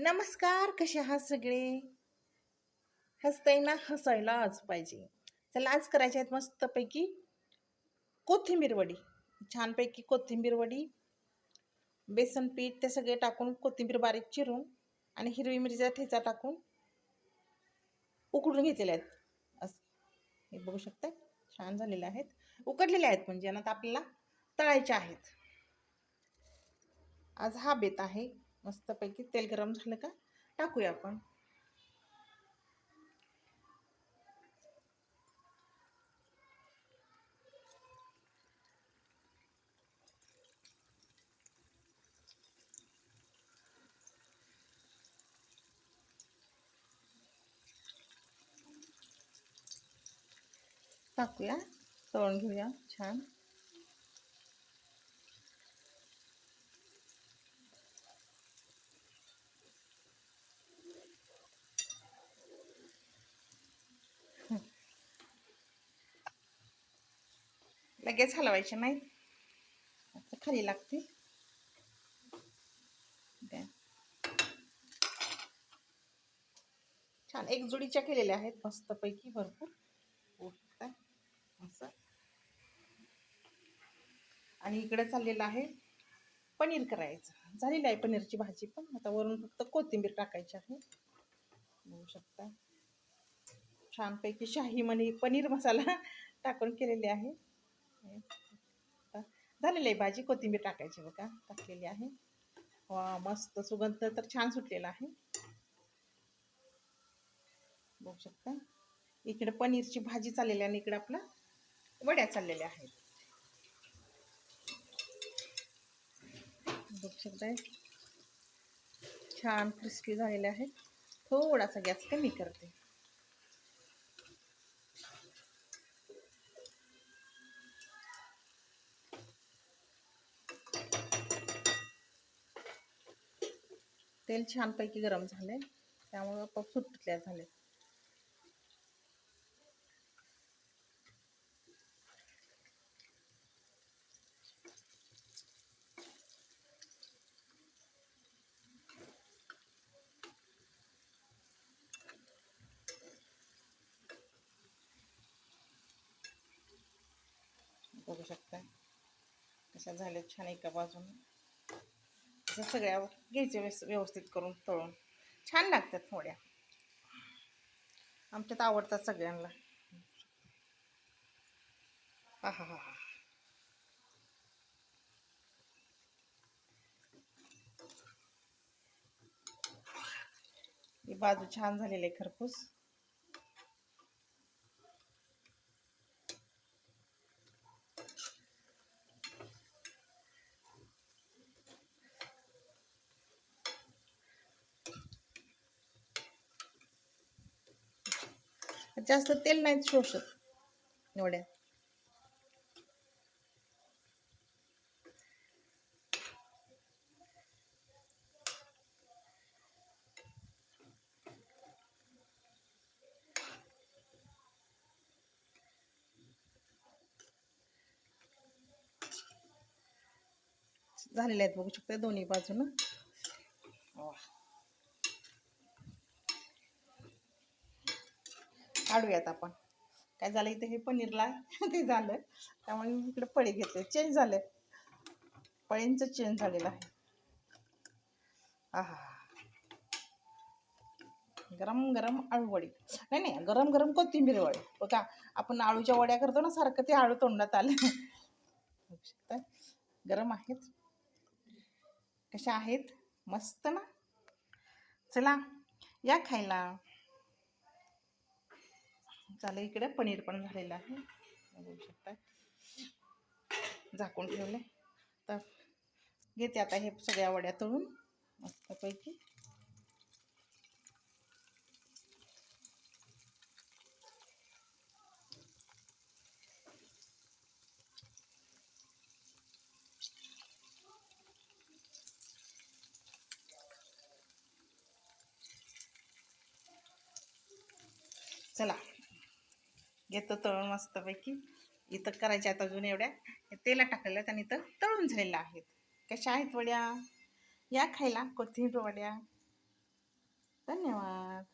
नमस्कार कसे आहात सगळे? हसताय ना हसायला आज पाहिजे. चला आज करायचे आहेत मस्तपैकी कोथिंबीर वडी. छानपैकी कोथिंबीर वडी बेसन पीठ ते सगळे टाकून कोथिंबीर बारीक चिरून आणि हिरवी मिरचीचा ठेचा टाकून उकडून घेतलेले आहेत. असं. हे बघू शकता छान झालेले आहेत. उकडलेले आहेत म्हणजे आता आपल्याला तळायचे आहेत. आज हा बेत आहे. मस्तपैकी तेल गरम झालं का? टाकूया आपण. टाकूया. तळून घेऊया छान. लगेच हलवायचे नाही? आता खाली लागते. द्या. छान एक जुडीच्या केलेल्या आहेत मस्तपैकी भरपूर. असं. आणि इकडे चाललेलं आहे पनीर करायचं. झालेलं आहे पनीरची भाजी पण. आता वरून फक्त कोथिंबीर टाकायची आहे. बघू शकता. छानपैकी शाही मनी पनीर मसाला टाकून केलेले आहे. झालेली आहे भाजी कोथिंबीर टाकायची बघा. टाकलेली आहे. वा मस्त सुगंध तर छान सुटलेला आहे. बघू शकता. इकडे पनीरची भाजी चाललेली आहे आणि इकडे आपला वड्या चाललेल्या आहेत. बघू शकताय. छान क्रिस्पी झालेले आहेत. थोडासा गॅस कमी करते. तेल छानपैकी गरम झाले त्यामुळे पप सुटल्या झाले बघू शकता कशा झाल्या छान एका बाजूने. असं सगळ्या घ्यायचे व्यवस्थित करून तळून. छान लागतात थोड्या. आमच्यात आवडतात सगळ्यांना. हा हा हा हा. ही बाजू छान झालेली आहे खरपूस. जास्त तेल नाही शोषत एवढ्या. झालेले आहेत बघू शकता दोन्ही बाजूनं. काढूयात आपण. काय झालं इथे हे पनीरला ते झालं. त्यामुळे मी इकडे पळी घेतले. चेंज झालं. पळींचं चेंज झालेलं आहे. आहा. गरम गरम आळू वडी नाही नाही गरम गरम कोथिंबीर वडी. बघा आपण आळूच्या वड्या करतो ना सारखं ते आळू तोंडात आलं. शकता? गरम आहेत. कशा आहेत? मस्त ना? चला या खायला. झालं इकडे पनीर पण झालेलं आहे. बघू शकता झाकून ठेवले तर घेते आता हे सगळ्या वड्या तळून मस्तपैकी. चला. घेतो तळून मस्तपैकी. इथं करायच्या आहेत अजून एवढ्या. तेला टाकलेल्या आहेत आणि इथं तळून झालेल्या आहेत. कशा आहेत वड्या? या खायला कोथिंबीर वड्या. धन्यवाद.